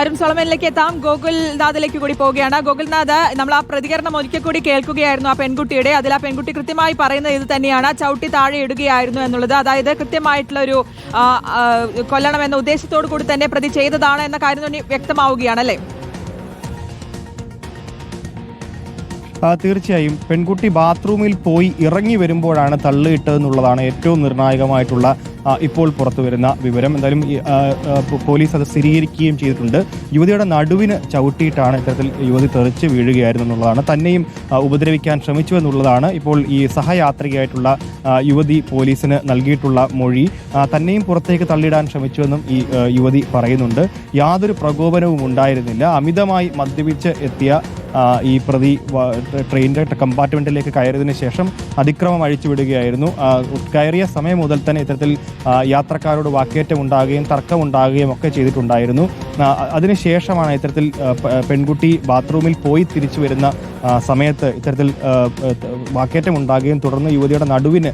അരുൺ സോളമനിലേക്ക് എത്താം. ഗോകുൽനാഥിലേക്ക് കൂടി പോവുകയാണ്. ഗോകുൽനാഥ് നമ്മൾ ആ പ്രതികരണം ഒരിക്കൽ കൂടി കേൾക്കുകയായിരുന്നു ആ പെൺകുട്ടിയുടെ. അതിൽ ആ പെൺകുട്ടി കൃത്യമായി പറയുന്നത് ഇത് തന്നെയാണ്. ചവിട്ടി താഴെ ഇടുകയായിരുന്നു എന്നുള്ളത്. അതായത് കൃത്യമായിട്ടുള്ള ഒരു കൊല്ലണം എന്ന ഉദ്ദേശത്തോടു കൂടി തന്നെ പ്രതി ചെയ്തതാണ് എന്ന കാര്യം തന്നെ വ്യക്തമാവുകയാണ് അല്ലേ? തീർച്ചയായും പെൺകുട്ടി ബാത്റൂമിൽ പോയി ഇറങ്ങി വരുമ്പോഴാണ് തള്ളിയിട്ടതെന്നുള്ളതാണ് ഏറ്റവും നിർണായകമായിട്ടുള്ള ഇപ്പോൾ പുറത്തു വരുന്ന വിവരം. എന്തായാലും പോലീസ് അത് സ്ഥിരീകരിക്കുകയും ചെയ്തിട്ടുണ്ട്. യുവതിയുടെ നടുവിന് ചവിട്ടിയിട്ടാണ് ഇത്തരത്തിൽ യുവതി തെറിച്ച് വീഴുകയായിരുന്നു എന്നുള്ളതാണ്. തന്നെയും ഉപദ്രവിക്കാൻ ശ്രമിച്ചു എന്നുള്ളതാണ് ഇപ്പോൾ ഈ സഹയാത്രികയായിട്ടുള്ള യുവതി പോലീസിന് നൽകിയിട്ടുള്ള മൊഴി. തന്നെയും പുറത്തേക്ക് തള്ളിയിടാൻ ശ്രമിച്ചുവെന്നും ഈ യുവതി പറയുന്നുണ്ട്. യാതൊരു പ്രകോപനവും ഉണ്ടായിരുന്നില്ല അമിതമായി മദ്യപിച്ച് എത്തിയ ഈ പ്രതി ട്രെയിനിന്റെ ട്രെയിനിന്റെ കമ്പാർട്ട്മെന്റിലേക്ക് കയറിയതിനു ശേഷം അതിക്രമം അഴിച്ചുവിടുകയായിരുന്നു. കയറിയ സമയം മുതൽ തന്നെ ഇത്തരത്തിൽ യാത്രക്കാരോട് വാക്കേറ്റം ഉണ്ടാകുകയും തർക്കം ഉണ്ടാകുകയും ഒക്കെ ചെയ്തിട്ടുണ്ടായിരുന്നു. അതിനുശേഷമാണ് ഇത്തരത്തിൽ പെൺകുട്ടി ബാത്റൂമിൽ പോയി തിരിച്ചു വരുന്ന സമയത്ത് ഇത്തരത്തിൽ വാക്കേറ്റം ഉണ്ടാകുകയും തുടർന്ന് യുവതിയുടെ നടുവിന്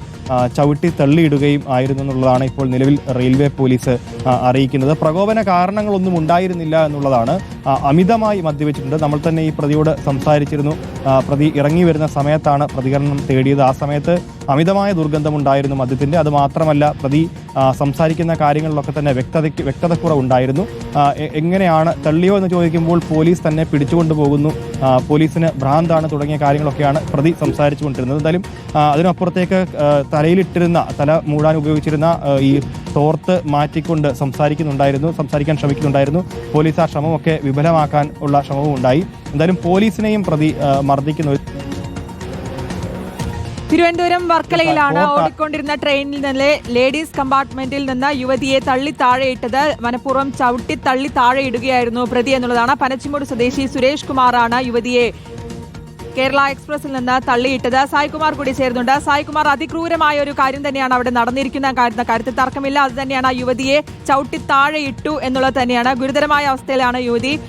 ചവിട്ടി തള്ളിയിടുകയും ആയിരുന്നു എന്നുള്ളതാണ് ഇപ്പോൾ നിലവിൽ റെയിൽവേ പോലീസ് അറിയിക്കുന്നത്. പ്രകോപന കാരണങ്ങളൊന്നും ഉണ്ടായിരുന്നില്ല എന്നുള്ളതാണ്. അമിതമായി മദ്യപിച്ചിട്ടുണ്ട്. നമ്മൾ തന്നെ ഈ പ്രതിയോട് സംസാരിച്ചിരുന്നു. പ്രതി ഇറങ്ങി വരുന്ന സമയത്താണ് പ്രതികരണം തേടിയത്. ആ സമയത്ത് അമിതമായ ദുർഗന്ധമുണ്ടായിരുന്നു മദ്യത്തിന്റെ അത് മാത്രമല്ല പ്രതി സംസാരിക്കുന്ന കാര്യങ്ങളിലൊക്കെ തന്നെ വ്യക്തതയ്ക്ക് ഉണ്ടായിരുന്നു. എങ്ങനെയാണ് തള്ളിയോ എന്ന് ചോദിക്കുമ്പോൾ പോലീസ് തന്നെ പിടിച്ചുകൊണ്ടു പോകുന്നു. പോലീസിന് ഭ്രാന്താണ് തുടങ്ങിയ കാര്യങ്ങളൊക്കെയാണ് പ്രതി സംസാരിച്ചു കൊണ്ടിരുന്നത് എന്തായാലും അതിനപ്പുറത്തേക്ക് തലയിലിട്ടിരുന്ന തല മൂടാൻ ഉപയോഗിച്ചിരുന്ന ഈ തോർത്ത് മാറ്റിക്കൊണ്ട് സംസാരിക്കുന്നുണ്ടായിരുന്നു സംസാരിക്കാൻ ശ്രമിക്കുന്നുണ്ടായിരുന്നു. പോലീസ് ആ ശ്രമമൊക്കെ വിഫലമാക്കാൻ ഉള്ള ശ്രമവും ഉണ്ടായി. എന്തായാലും പോലീസിനെയും പ്രതി മർദ്ദിക്കുന്ന ഒരു തിരുവനന്തപുരം വർക്കലയിലാണ് ഓടിക്കൊണ്ടിരുന്ന ട്രെയിനിൽ നിന്ന് ലേഡീസ് കമ്പാർട്ട്മെന്റിൽ നിന്ന് യുവതിയെ തള്ളി താഴെയിട്ടത് മനഃപൂർവം ചവിട്ടി തള്ളി താഴെയിടുകയായിരുന്നു പ്രതി എന്നുള്ളതാണ്. പനച്ചിമൂട് സ്വദേശി സുരേഷ് കുമാറാണ് യുവതിയെ കേരള എക്സ്പ്രസിൽ നിന്ന് തള്ളിയിട്ടത് സായികുമാർ കൂടി ചേരുന്നുണ്ട്. സായികുമാർ അതിക്രൂരമായ ഒരു കാര്യം തന്നെയാണ് അവിടെ നടന്നിരിക്കുന്ന കാര്യ- കാര്യത്തിൽ തർക്കമില്ല. അത് തന്നെയാണ് ആ യുവതിയെ ചവിട്ടി താഴെ ഇട്ടു എന്നുള്ളത് തന്നെയാണ്. ഗുരുതരമായ അവസ്ഥയിലാണ് യുവതി.